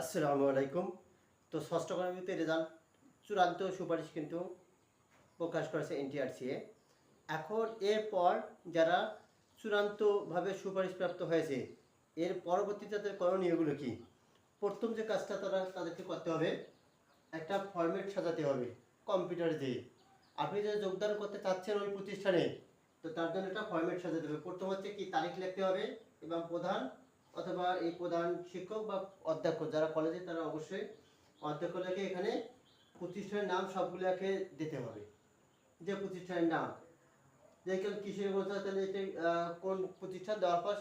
আসসালামু আলাইকুম। তো ষষ্ঠ কর্মীতে রেজাল্ট চূড়ান্ত সুপারিশ কিন্তু প্রকাশ করেছে এনটিআরসিএ এখন এরপর যারা চূড়ান্তভাবে সুপারিশপ্রাপ্ত হয়েছে, এর পরবর্তী তাদের করণীয়গুলো কি? প্রথম যে কাজটা তারা তাদেরকে করতে হবে, একটা ফরম্যাট সাজাতে হবে কম্পিউটার দিয়ে। আপনি যে যোগদান করতে চাচ্ছেন ওই প্রতিষ্ঠানে, তো তার জন্য একটা ফরম্যাট সাজাতে হবে। প্রথম হচ্ছে কি তারিখ লিখতে হবে এবং প্রধান অথবা এই প্রধান শিক্ষক বা অধ্যক্ষ যারা কলেজে তারা অবশ্যই অধ্যক্ষটাকে এখানে প্রতিষ্ঠানের নাম সবগুলোকে দিতে হবে। যে প্রতিষ্ঠানের নাম। যেখানে কিসের হয় তাহলে কোন প্রতিষ্ঠান দেওয়ার পর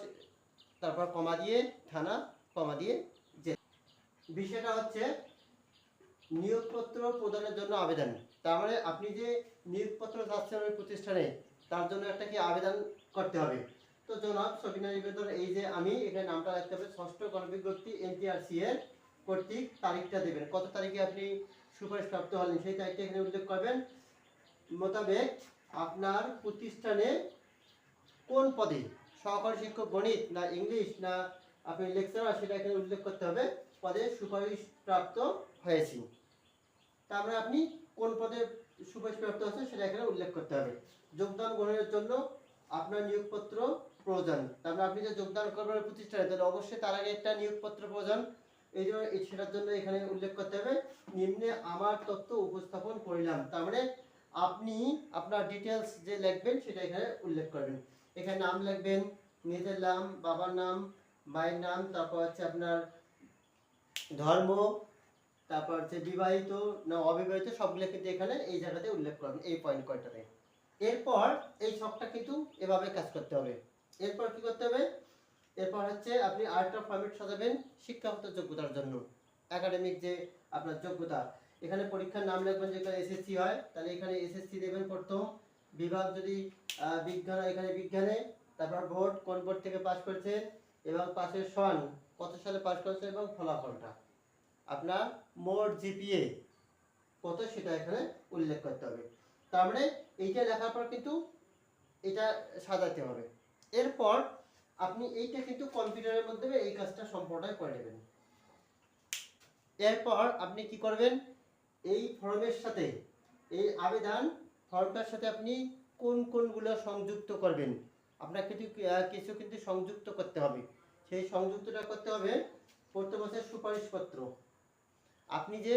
তারপর কমা দিয়ে থানা, কমা দিয়ে যে বিষয়টা হচ্ছে নিয়োগপত্র প্রদানের জন্য আবেদন। তার মানে আপনি যে নিয়োগপত্র চাচ্ছেন ওই প্রতিষ্ঠানে, তার জন্য একটা কি আবেদন করতে হবে? তো জনাব সবিনা নিবেদন এই যে আমি এখানে নামটা রাখতে হবে, ষষ্ঠ গণবিজ্ঞপ্তি এনটিআরসি এর কর্তৃক তারিখটা দেবেন। কত তারিখে আপনি সুপারিশ প্রাপ্ত হলেন সেই তারিখটা এখানে উল্লেখ করবেন। মোতাবেক আপনার প্রতিষ্ঠানে কোন পদে সহকারী শিক্ষক গণিত না ইংলিশ না আপনি লেকচারার, সেটা এখানে উল্লেখ করতে হবে, পদে সুপারিশ প্রাপ্ত হয়েছি। তারপরে আপনি কোন পদে সুপারিশ প্রাপ্ত হয়েছে সেটা এখানে উল্লেখ করতে হবে। যোগদান গ্রহণের জন্য আপনার নিয়োগপত্র প্রয়োজন। তারপরে আপনি যে যোগদান করবেন প্রতিষ্ঠানে, তাহলে অবশ্যই তার আগে একটা নিয়োগপত্র প্রয়োজন। এই জন্য সেটার জন্য এখানে উল্লেখ করতে হবে, নিম্নে আমার তথ্য উপস্থাপন করিলাম। তার মানে আপনি আপনার ডিটেলস যে লিখবেন, সেটা এখানে উল্লেখ করবেন। এখানে নাম লিখবেন, নিজের নাম, বাবার নাম, মায়ের নাম, তারপর হচ্ছে আপনার ধর্ম, তারপর হচ্ছে বিবাহিত না অবিবাহিত, সবগুলো কিন্তু এখানে এই জায়গাতে উল্লেখ করবেন, এই পয়েন্ট কয়টাতে। এরপর এই ছকটা কিন্তু এভাবে কাজ করতে হবে। এরপর কি করতে হবে? এরপর হচ্ছে আপনি আরেকটা ফর্মেট সাজাবেন শিক্ষাগত যোগ্যতার জন্য। একাডেমিক যে আপনার যোগ্যতা, এখানে পরীক্ষার নাম লিখবেন যেখানে এসএসসি হয়, তাহলে এখানে এসএসসি দেবেন প্রথম। বিভাগ যদি বিজ্ঞান এখানে বিজ্ঞানে, তারপর বোর্ড কোন বোর্ড থেকে পাস করেছেন এবং পাশের সন কত সালে পাস করেছে এবং ফলাফলটা। আপনার মোট জিপিএ কত সেটা এখানে উল্লেখ করতে হবে। তার মানে এইটা লেখার পর কিন্তু এটা সাজাতে হবে। এরপর আপনি এইটা কিন্তু কম্পিউটারের মাধ্যমে এই কাজটা সম্পূর্ণই করে নেবেন। এরপর আপনি কি করবেন? এই ফর্মের সাথে, এই আবেদন ফর্মটার সাথে আপনি কোন কোনগুলো সংযুক্ত করবেন? আপনাকে কিন্তু কিছু কিন্তু সংযুক্ত করতে হবে। সেই সংযুক্তটা করতে হবে প্রথম হচ্ছে সুপারিশপত্র। আপনি যে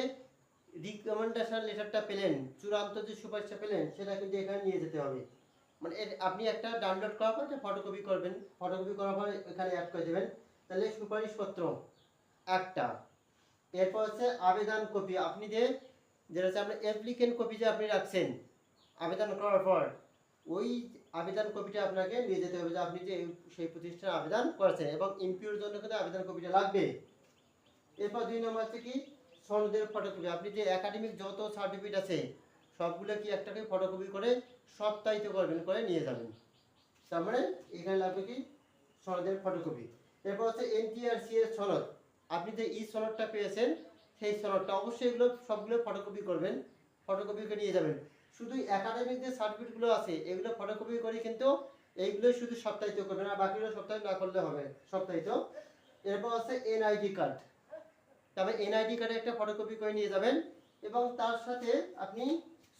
রিকমেন্ডেশন লেটারটা পেলেন, চূড়ান্ত যে সুপারিশটা পেলেন, সেটা কিন্তু এখানে নিয়ে যেতে হবে। মানে আপনি একটা ডাউনলোড করার পর একটা ফটোকপি করবেন। ফটোকপি করার পর এখানে অ্যাড করে দেবেন। তাহলে সুপারিশপত্র একটা। এরপর হচ্ছে আবেদন কপি আপনি যে যেটা হচ্ছে আপনার অ্যাপ্লিকেন্ট কপি যে আপনি রাখছেন, আবেদন করার পর, ওই আবেদন কপিটা আপনাকে নিয়ে যেতে হবে যে আপনি যে সেই প্রতিষ্ঠানে আবেদন করেছেন এবং ইমপিওর জন্য কিন্তু আবেদন কপিটা লাগবে। এরপর দুই নম্বর হচ্ছে কি, সনদের ফটোকপি আপনি যে একাডেমিক যত সার্টিফিকেট আছে সবগুলো কি একটাকে ফটোকপি করে সপ্তাহিত করবেন, করে নিয়ে যাবেন। তার মানে এখানে লাগবে কি? সনদের ফটোকপি এরপর হচ্ছে এনটিআরসি এর সনদ। আপনি যে ই সনদটা পেয়েছেন, সেই সনদটা অবশ্যই এগুলো সবগুলো ফটোকপি করবেন ফটোকপি করে নিয়ে যাবেন। শুধু একাডেমিক যে সার্টিফিকেটগুলো আছে, এগুলো ফটোকপি করে কিন্তু এইগুলোই শুধু সপ্তাহিত করবেন, আর বাকিগুলো সপ্তাহে না করলে হবে, সপ্তাহিত। এরপর আছে এনআইডি কার্ড তবে এনআইডি কার্ডে একটা ফটোকপি করে নিয়ে যাবেন, এবং তার সাথে আপনি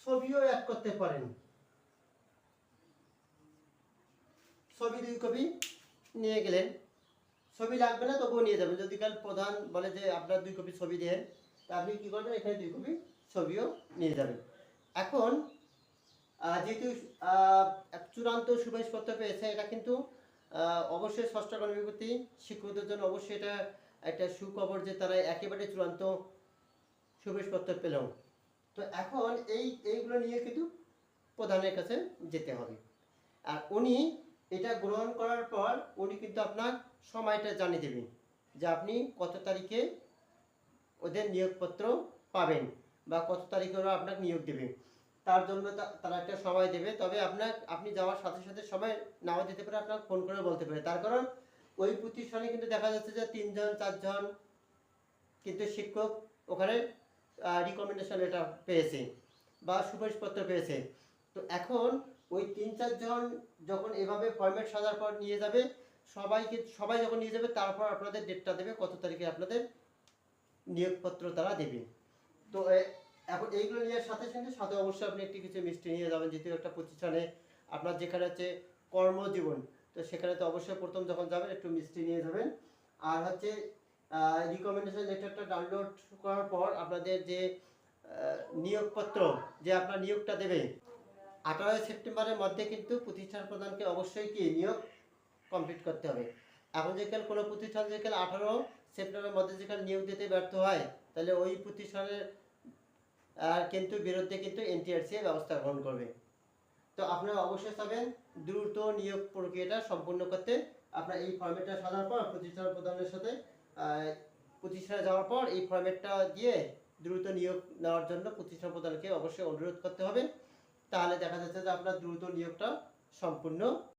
ছবিও অ্যাড করতে পারেন। ছবি দুই কপি নিয়ে গেলেন। ছবি লাগবে না, তবুও নিয়ে যাবেন। যদি কাল প্রধান বলে যে আপনার দুই কপি ছবি দেন, তা আপনি কী করবেন? এখানে দুই কপি ছবিও নিয়ে যাবেন। এখন যেহেতু এক চূড়ান্ত সুপারিশপত্র পেয়েছে, এটা কিন্তু অবশ্যই ষষ্ঠ কর্মীপতি শিক্ষকদের জন্য অবশ্যই এটা একটা সুখবর যে তারা একেবারে চূড়ান্ত সুপারিশপত্র পেল। তো এখন এই, এইগুলো নিয়ে কিন্তু প্রধানের কাছে যেতে হবে। আর উনি এটা গ্রহণ করার পর উনি কিন্তু আপনার সময়টা জানিয়ে দেবেন যে আপনি কত তারিখে ওদের নিয়োগপত্র পাবেন বা কত তারিখে ওরা আপনাকে নিয়োগ দেবে। তার জন্য তারা একটা সময় দেবে। তবে আপনার, আপনি যাওয়ার সাথে সাথে সময় নাও দিতে পারে, আপনার ফোন করে বলতে পারে। তার কারণ ওই প্রতিষ্ঠানে কিন্তু দেখা যাচ্ছে যে তিনজন, চারজন কিন্তু শিক্ষক ওখানে রিকমেন্ডেশন এটা পেয়েছে বা সুপারিশপত্র পেয়েছে। তো এখন ওই তিন চারজন যখন এভাবে ফরম্যাট সাজার পর নিয়ে যাবে, সবাইকে, সবাই যখন নিয়ে যাবে, তারপর আপনাদের ডেটটা দেবে, কত তারিখে আপনাদের নিয়োগপত্র তারা দেবে। তো এখন এইগুলো নেওয়ার সাথে সাথে সাথে অবশ্যই আপনি একটি কিছু মিষ্টি নিয়ে যাবেন যেহেতু একটা প্রতিষ্ঠানে আপনার যেখানে হচ্ছে কর্মজীবন, তো সেখানে তো অবশ্যই প্রথম যখন যাবেন, একটু মিষ্টি নিয়ে যাবেন। আর হচ্ছে রিকমেন্ডেশন লেটারটা ডাউনলোড করার পর আপনাদের যে নিয়োগপত্র, যে আপনার নিয়োগটা দেবে, আঠারোই সেপ্টেম্বরের মধ্যে কিন্তু প্রতিষ্ঠান প্রধানকে অবশ্যই কি নিয়োগ কমপ্লিট করতে হবে। এখন যেখানে কোনো প্রতিষ্ঠান যেখানে আঠারো সেপ্টেম্বরের মধ্যে যেখানে নিয়োগ দিতে ব্যর্থ হয়, তাহলে ওই প্রতিষ্ঠানের আর কিন্তু বিরুদ্ধে কিন্তু এনটিআরসি ব্যবস্থা গ্রহণ করবে। তো আপনারা অবশ্যই চাবেন দ্রুত নিয়োগ প্রক্রিয়াটা সম্পূর্ণ করতে। আপনার এই ফর্মেটটা সাজার পর প্রতিষ্ঠান প্রধানের সাথে প্রতিষ্ঠানে যাওয়ার পর এই ফর্মেটটা দিয়ে দ্রুত নিয়োগ নেওয়ার জন্য প্রতিষ্ঠান প্রধানকে অবশ্যই অনুরোধ করতে হবে। তাহলে দেখা যাচ্ছে যে আপনার দ্রুত নিয়োগটা সম্পূর্ণ